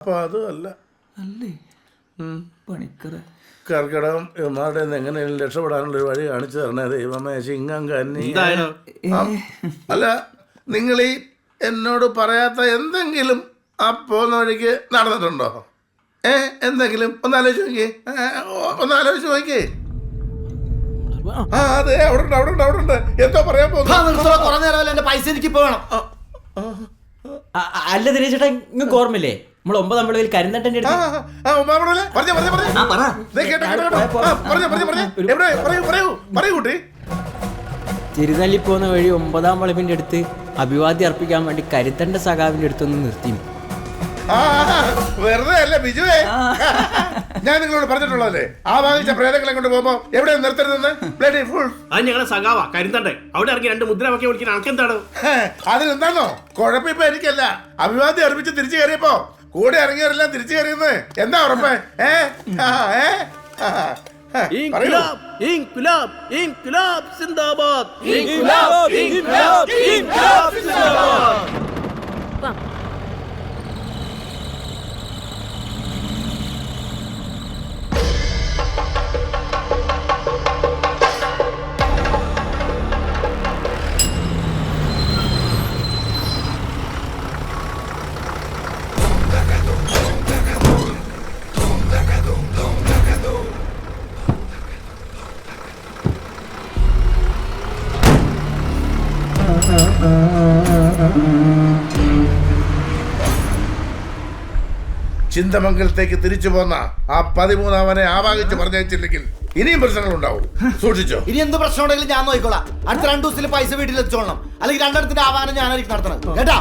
അപ്പൊ അല്ല. അല്ലേ? പണിക്കറ കർക്കിടകം ഇവന്മാരുടെ നിന്ന് എങ്ങനെയും രക്ഷപ്പെടാനുള്ള ഒരു വഴി കാണിച്ചു തരണേ ദൈവമേ. ചിങ്ങം കന്നി. അല്ല നിങ്ങൾ ഈ എന്നോട് പറയാത്ത എന്തെങ്കിലും ആ പോകുന്ന വഴിക്ക് നടന്നിട്ടുണ്ടോ? ഏ എന്തെങ്കിലും? ഒന്ന് ആലോചിച്ച് നോക്കിയേ. ഒന്നാലോചിച്ച് ഒന്ന് ആലോചിച്ച് നോക്കിയേ. ആ അതെ അവിടെ ഉണ്ട് അവിടെ ഉണ്ട് അവിടെ ഉണ്ട് എന്തോ പറയാൻ പോകുന്നു കുറെ നേരം എന്റെ പൈസ എനിക്ക് പോകണം വേണം? അല്ല ദിനേശ് ചേട്ടാ നിങ്ങൾക്ക് ഓർമ്മയില്ലേ? നമ്മൾ ഒമ്പതാം വിളവിൽ കരിന്തട്ടന്റെ ആ, അടുത്ത് ആ, ഉമ്മാ പറഞ്ഞില്ലേ? പറഞ്ഞേ, പറഞ്ഞേ, പറഞ്ഞേ. ദേ കേട്ടോ, കേട്ടോ, കേട്ടോ. ആ, പറഞ്ഞേ, പറഞ്ഞേ, പറഞ്ഞേ. എവിടെ? പറയൂ, പറയൂ, പറയൂ കുട്ടി. തിരുനെല്ലി പോകുന്ന വഴി ഒമ്പതാം വളവിന്റെ അടുത്ത് അഭിവാദ്യം അർപ്പിക്കാൻ വേണ്ടി കരുത്തണ്ട സഖാവിന്റെ അടുത്തൊന്ന് നിർത്തി ആ, വെറുതെ അല്ല ബിജുവേ? ഞാൻ നിങ്ങളോട് പറഞ്ഞിട്ടുള്ളതല്ലേ? ആ വാങ്ങിച്ച പ്രേതങ്ങളെ കൊണ്ട് പോകുമ്പോ എവിടെ നിർത്തരുതെന്ന്? ബ്ലഡി ഫുൾ അത് ഞങ്ങളെ സഖാവാ കരുത്തണ്ടേ അവിടെ ഇറങ്ങി രണ്ട് മുദ്ര മുദ്രാവാക്യം വിളിക്കുന്ന ആൾക്കെന്താണ്? അതിലെന്താണോ? കുഴപ്പമിപ്പോ എനിക്കല്ല. അഭിവാദ്യം അർപ്പിച്ച് തിരിച്ചു കയറിയപ്പോ കൂടെ ഇറങ്ങിയവരെല്ലാം തിരിച്ചു കയറിയെന്ന്. എന്താ ഉറപ്പ്? ഏ? ആ, ഏ? ആ, ആ, പറയൂ. ഇൻകുലാബ് ഇൻകുലാബ് ഇൻകുലാബ് സിന്ദാബാദ്. ചിന്തമംഗലത്തേക്ക് തിരിച്ചു പോന്ന ആ പതിമൂന്നാമനെ ആവാഹിച്ച് പറഞ്ഞയച്ചില്ലെങ്കിൽ ഇനിയും പ്രശ്നങ്ങൾ ഉണ്ടാവും സൂക്ഷിച്ചോ. ഇനി എന്ത് പ്രശ്നം ഉണ്ടെങ്കിലും ഞാൻ നോക്കിക്കോളാം. അടുത്ത രണ്ടു ദിവസത്തിൽ പൈസ വീട്ടിൽ എത്തിച്ചോളണം. അല്ലെങ്കിൽ രണ്ടിടത്തിന്റെ ആവാനം ഞാനായിരിക്കും നടത്തണം കേട്ടാ?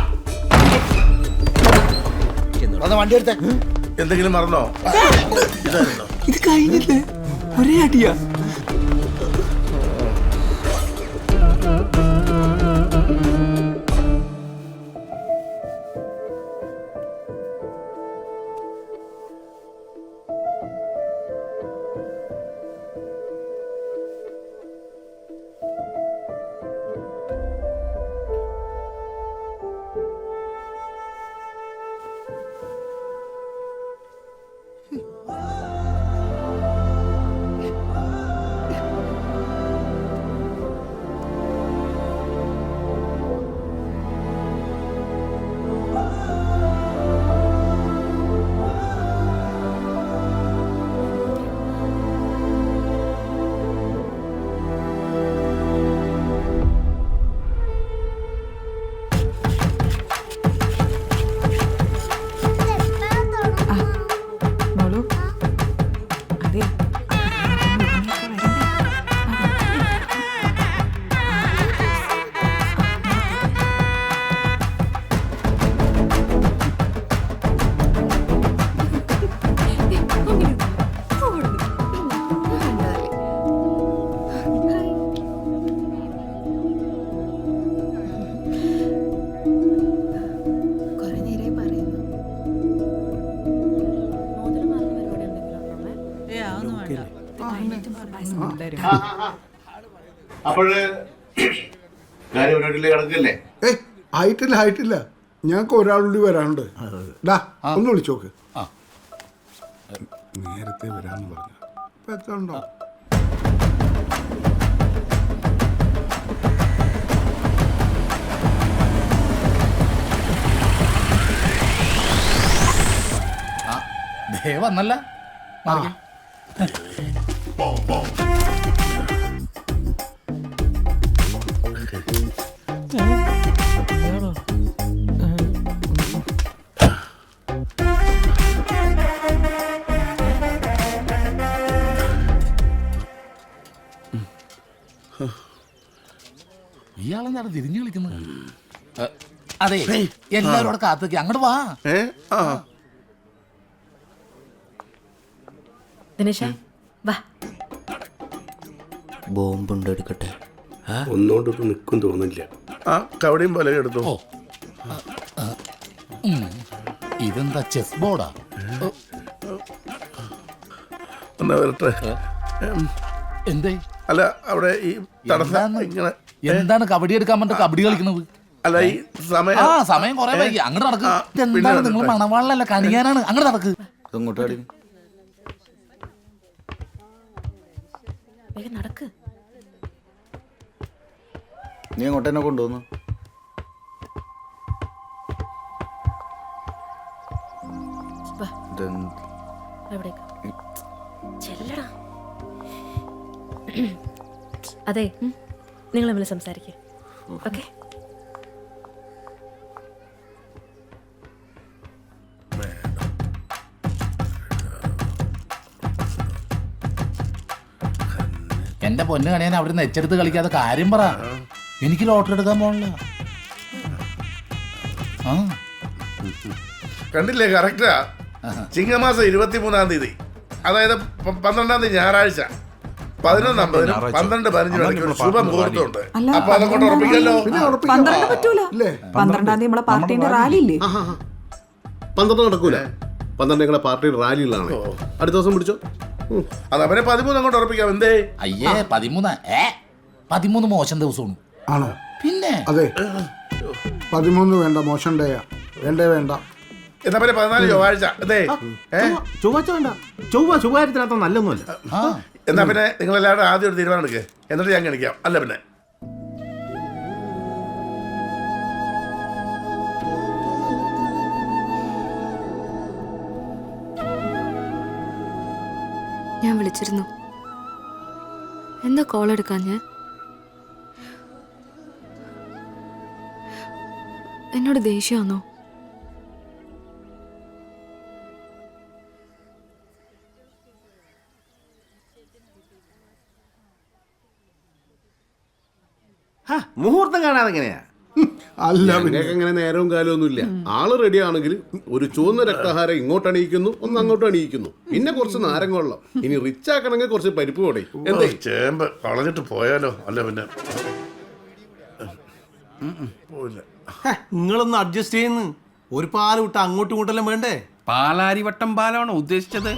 വന്ന വണ്ടി എടുത്തേ. എന്തെങ്കിലും മറന്നോ? ഇത് കഴിഞ്ഞില്ലേ? ഒരേ അടിയാ. അപ്പോഴ് കാര്യപരിപാടിയിലേക്ക് കിടക്കില്ലേ? ഏയ് ആയിട്ടില്ല ആയിട്ടില്ല. ഞങ്ങൾക്ക് ഒരാളുകൂടി വരാനുണ്ട്. ഡാ ഒന്ന് വിളിച്ചോക്ക്. നേരത്തെ വരാന്ന് പറഞ്ഞു ഇപ്പൊ എത്ര ഉണ്ടോ? ദേ വന്നല്ല. മാറിക്ക്. ഇയാളെന്താണ് തിരിഞ്ഞു കളിക്കുന്നത്? അതെ എല്ലാരും അവിടെ കാത്തേക്ക് അങ്ങോട്ട് വാ. ഏ ആ. ദിനേശ വാ. ബോംബുണ്ട് എടുക്കട്ടെ. ഒന്നുകൊണ്ട് ഇത് നിൽക്കും തോന്നില്ല ആ കവടിയും പോലെ എടുത്തു? ഓ. ഉം. ഇതെന്താ ചെസ് ബോർഡാ? എന്നാ വരട്ടെ. എന്തേ? അല്ല അവിടെ ഈ തടസ്സം? ഇങ്ങനെ എന്താണ് കബഡി എടുക്കാൻ പറഞ്ഞിട്ട് കബഡി കളിക്കുന്നത്? അല്ല ഈ സമയം ആ സമയം കുറെ വൈകി. അങ്ങോട്ട് നടക്ക്. എന്താണ് നിങ്ങൾ. മണവാളല്ല കണിയാനാണ്. അങ്ങോട്ട് നടക്ക്. ഇങ്ങോട്ട് കളി വേഗം നടക്ക്. നീ അങ്ങോട്ട് എന്നെ കൊണ്ടുവന്നു. അതെ നിങ്ങൾ തമ്മിൽ സംസാരിക്കുക ഓക്കെ? എന്റെ പൊന്ന് കണിയാൻ അവിടെ നിന്ന് എച്ചെടുത്ത് കളിക്കാതെ കാര്യം പറ. എനിക്ക് ലോട്ടറി എടുക്കാൻ പോകണില്ല ആ. കണ്ടില്ലേ കറക്റ്റാ? ചിങ്ങമാസം ഇരുപത്തിമൂന്നാം തീയതി. അതായത് പന്ത്രണ്ടാം തീയതി ഞായറാഴ്ച. പതിനൊന്നാം പതിനും പന്ത്രണ്ട് പതിനഞ്ചിനും ഇടയ്ക്ക് ഒരു ശുഭമുഹൂർത്തമുണ്ട് അല്ല, അപ്പൊ അതൊക്കെ ഉറപ്പിക്കല്ലോ. പന്ത്രണ്ട് പറ്റൂല. ഇല്ലേ? പന്ത്രണ്ടാം തീയതി നമ്മളെ പാർട്ടിന്റെ റാലി ഇല്ലേ പന്ത്രണ്ട് നടക്കൂല. പന്ത്രണ്ട് പാർട്ടിയുടെ റാലിയിലാണ്. അടുത്ത ദിവസം പിടിച്ചോ. അത് അവരെ പതിമൂന്ന് അങ്ങോട്ട് ഉറപ്പിക്കാം. എന്തേ? അയ്യേ പതിമൂന്ന്. ഏ? പതിമൂന്ന് മോശം ദിവസമാണ്. ആണോ? പിന്നെ? അതെ. പതിമൂന്ന് വേണ്ട മോശം ഡേയാ വേണ്ടേ വേണ്ട. എന്നാ പിന്നെ പതിനാല് ചൊവ്വാഴ്ച. അതെ ചൊവ്വാഴ്ച വേണ്ട. ചൊവ്വ ചൊവ്വായിരത്തിനകത്ത് നല്ലൊന്നുമല്ല. എന്നാ പിന്നെ നിങ്ങൾ എല്ലാവരും ആദ്യം ഒരു തീരുമാനം എടുക്കുക എന്നിട്ട് ഞാൻ കാണിക്കാം അല്ല പിന്നെ. ഞാൻ വിളിച്ചിരുന്നു. എന്താ കോൾ എടുക്കാൻ ഞാൻ? എന്നോട് ദേഷ്യമാണോ മുഹൂർത്തം കാണാതെ എങ്ങനെയാ? അല്ല അങ്ങനെ നേരവും കാലവും ഒന്നുമില്ല ആൾ റെഡി ആണെങ്കിൽ ഒരു ചുവന്ന രക്തഹാരം ഇങ്ങോട്ട് അണിയിക്കുന്നു ഒന്ന് അങ്ങോട്ട് അണിയിക്കുന്നു. പിന്നെ കുറച്ച് നാരങ്ങ വെള്ളം. ഇനി റിച്ച് ആക്കണമെങ്കിൽ കുറച്ച് പരിപ്പ് പൊടി. എന്താ? ചേമ്പ് കളഞ്ഞിട്ട് പോയാലോ? അല്ല പിന്നെ. നിങ്ങളൊന്ന് അഡ്ജസ്റ്റ് ചെയ്യുന്നു. ഒരു പാൽ വിട്ട് അങ്ങോട്ടും ഇങ്ങോട്ടെല്ലാം വേണ്ടേ? പാലാരിവട്ടം പാലാണ് ഉദ്ദേശിച്ചത്.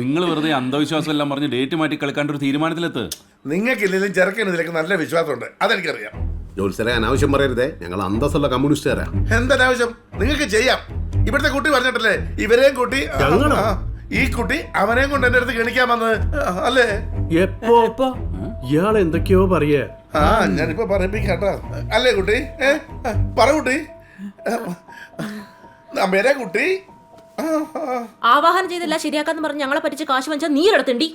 നിങ്ങൾ വെറുതെ അന്ധവിശ്വാസം എല്ലാം പറഞ്ഞ് ഡേറ്റ് മാറ്റി കളിക്കാണ്ട് ഒരു തീരുമാനത്തിലെത്ത്. നിങ്ങൾക്കില്ലെങ്കിലും ചെറുക്കന് ഇതിലേക്ക് നല്ല വിശ്വാസമുണ്ട്. അതെനിക്കറിയാം. ജോത്സരെ അനാവശ്യം പറയരുതേ. ഞങ്ങൾ അന്തസ്സുള്ള കമ്മ്യൂണിസ്റ്റുകാരാ. എന്തനാവശ്യം നിങ്ങൾക്ക് ചെയ്യാം. ഇവിടുത്തെ കുട്ടി പറഞ്ഞിട്ടല്ലേ? ഇവരെയും കുട്ടി ആ, ഈ കുട്ടി അവനെയും കൊണ്ട് എന്റെ അടുത്ത് ഗണിക്കാൻ വന്നത് അല്ലേ? എപ്പോ? ഇയാൾ എന്തൊക്കെയോ പറയേ. ആ ഞാനിപ്പോ പറയിപ്പിക്കാട്ടോ. അല്ലേ കുട്ടി? ഏ പറ കുട്ടി. അമ്മേരെ കുട്ടി. ആവാഹനം ചെയ്തില്ല ശരിയാക്കാന്ന് പറഞ്ഞ് ഞങ്ങളെ പറ്റിച്ച് കാശ് വാങ്ങിച്ചാൽ നീ എടുത്തണ്ടി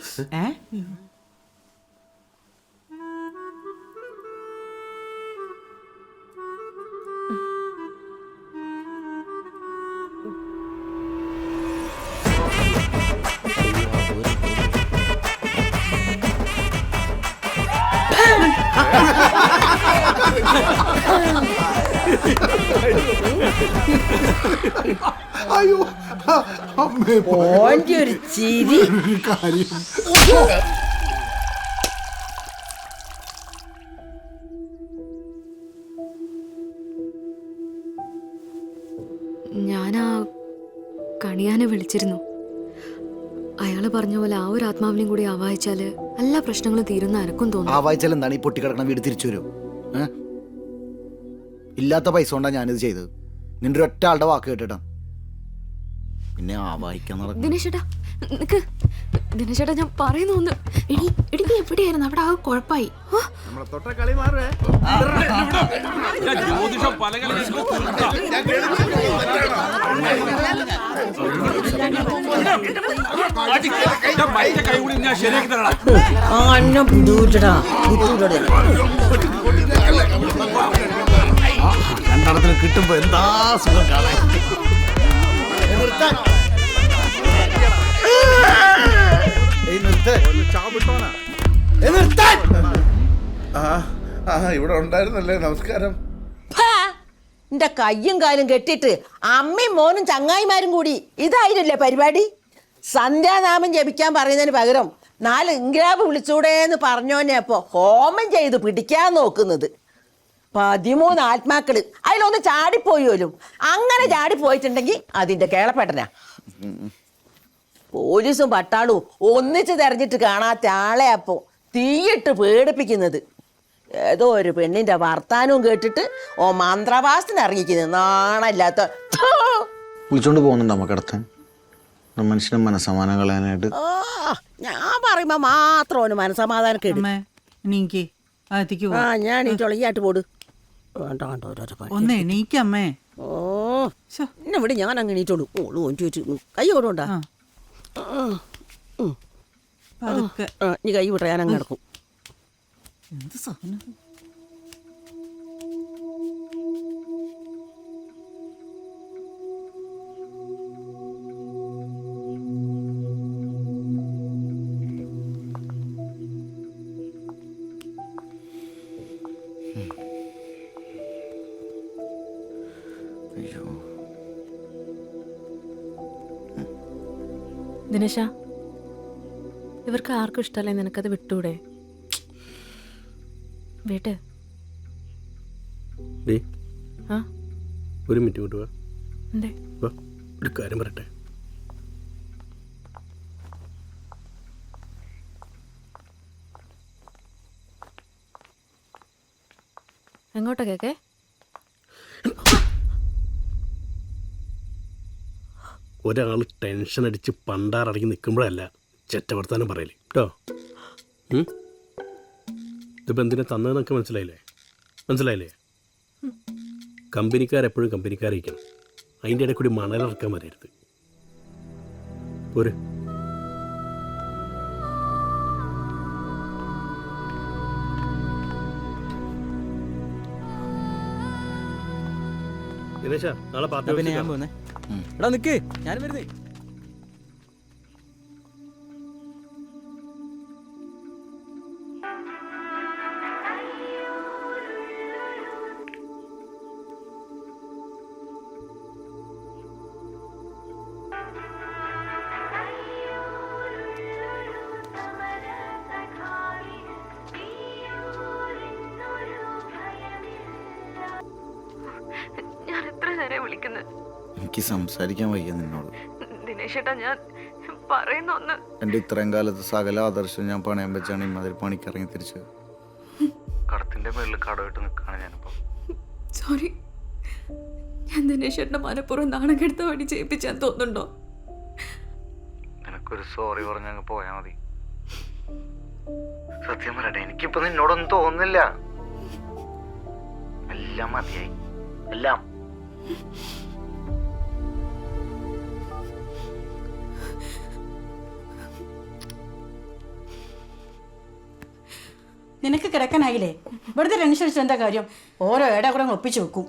അയ്യോ അമ്മേ അമ്മേ ഒരു ചിരി ഒരു കാര്യം. ഞാൻ ആ കണിയാനെ വിളിച്ചിരുന്നു. അയാൾ പറഞ്ഞ പോലെ ആ ഒരു ആത്മാവിനെയും കൂടി ആവാഹിച്ചാൽ എല്ലാ പ്രശ്നങ്ങളും തീരുന്ന അനക്കും ആ തോന്നുന്നു വായിച്ചാൽ എന്താണ് ഈ പൊട്ടിക്കിടക്കണ വീട് തിരിച്ചു വരും? ഇല്ലാത്ത പൈസ കൊണ്ടാണ് ഞാനിത് ചെയ്തത്. നിന്റെ ഒറ്റ ആളുടെ വാക്ക് കേട്ടിട്ടാ. പിന്നെ ആവാഹിക്കാൻ നടക്കും ദിനേശേട്ടാ നിക്ക്. ദിനേശേട്ടാ ഞാൻ പറയുന്നു ഒന്ന്. എടി എടി നീ എവിടെയായിരുന്നു? അവിടെ ആ കുഴപ്പമായി ശരിയാക്കി തരടാ രണ്ടെണ്ണത്തിന് കിട്ടുമ്പോ എന്താ സുഖം കാണാൻ? ഇവിടെ ഉണ്ടായിരുന്നല്ലേ? നമസ്കാരം. എന്റെ കയ്യും കാലും കെട്ടിട്ട് അമ്മയും മോനും ചങ്ങായിമാരും കൂടി ഇതായിരുന്നില്ലേ പരിപാടി? സന്ധ്യാനാമം ജപിക്കാൻ പറയുന്നതിന് പകരം നാല് ഇംഗ്രാബ് വിളിച്ചൂടേന്ന് പറഞ്ഞോനെ അപ്പോ ഹോമം ചെയ്ത് പിടിക്കാൻ നോക്കുന്നത്. പതിമൂന്ന് ആത്മാക്കൾ. അതിലൊന്ന് ചാടിപ്പോയോലും അങ്ങനെ ചാടിപ്പോയിട്ടുണ്ടെങ്കിൽ അതിന്റെ കേളപ്പെട്ടനാ. പോലീസും പട്ടാളും ഒന്നിച്ച് തെരഞ്ഞിട്ട് കാണാത്ത ആളെ അപ്പോ തീയിട്ട് പേടിപ്പിക്കുന്നത്. ഏതോ ഒരു പെണ്ണിന്റെ വർത്താനവും കേട്ടിട്ട് ഓ മന്ത്രവാസത്തിന് ഇറങ്ങിക്കുന്നത് നാണല്ലാത്ത. വിളിച്ചോണ്ട് പോകുന്നുണ്ട് നമുക്ക് അടുത്ത് മനുഷ്യനെ മനസ്സമാനം കളയാനായിട്ട്? ഞാൻ പറയുമ്പോ മാത്രം മനസ്സമാധാനം മനസമാധാനം കേട്ടു ആ ഞാൻ ഈ ചൊളിയായിട്ട് പോട്. വേണ്ട വേണ്ട ഓരോരോ പണി. ഒന്ന് എണീക്കമ്മേ ഓ എന്നെ ഇവിടെ ഞാൻ അങ്ങ് എണീറ്റോളൂ. ഓളൂ ഓൻ ചോദിച്ചു. കൈ കൊടുണ്ടാ പതുക്കെ. നീ കൈ വിട്ട ഞാൻ അങ്ങ് കിടക്കും എന്ത് സാധനം? ദിനേശ ഇവർക്ക് ആർക്കും ഇഷ്ടമല്ലേ നിനക്കത് വിട്ടൂടെ? വീട്ട്. ആ? ഒരു മിനിറ്റ് കൊണ്ട് വാ. എന്തേ? വാ ഒരു കാര്യം പറയട്ടെ. എങ്ങോട്ടാ കേക്കേ? ഒരാൾ ടെൻഷൻ അടിച്ച് പണ്ടാറടങ്ങി നിൽക്കുമ്പോഴല്ല ചെറ്റവർത്താനം പറയൽ. കേട്ടോ? ഇതിപ്പോൾ എന്തിനാ തന്നതെന്നൊക്കെ മനസ്സിലായില്ലേ? മനസ്സിലായില്ലേ? കമ്പനിക്കാരെപ്പോഴും കമ്പനിക്കാരിക്കണം അതിന്റെ ഇടയിൽ കൂടി മണലിറക്കാൻ വരരുത്. പോരെ. ദിനേശ നാളെ പാർട്ടി ഞാൻ പോന്നെ. എടാ നിക്ക് ഞാൻ വരുന്നേ. എനിക്ക് സംസാരിക്കാൻ വയ്യ നിന്നോട്. ദിനേശേട്ടാ ഞാൻ പറയുന്ന ഒന്ന് എന്റെ ഇത്രയും കാലത്ത് സകല ആദർശം ഞാൻ പണയം വെച്ചാണ് ഇമാതിരി പണിക്ക് ഇറങ്ങി തിരിച്ചത്. കടത്തിന്റെ മേളിൽ കടമായിട്ട് നിൽക്കുകയാണ് ഞാനിപ്പോ. സോറി. ഞാൻ ദിനേശേട്ടന്റെ മനപ്പുറം നാണം കെടുത്ത വഴി ചെയ്യിപ്പിച്ചാൻ തോന്നുന്നുണ്ടോ? നിനക്കൊരു സോറി പറഞ്ഞ് അങ്ങ് പോയാ മതി. സത്യം പറയട്ടെ എനിക്കിപ്പോ നിന്നോടൊന്നും തോന്നുന്നില്ല. എല്ലാം മതിയായി. എല്ലാം. നിനക്ക് കിടക്കാനായില്ലേ? ഇവിടുത്തെ ടെൻഷൻ എന്താ കാര്യം? ഓരോ ഏടാ കൂടെ ഒപ്പിച്ചു വെക്കും.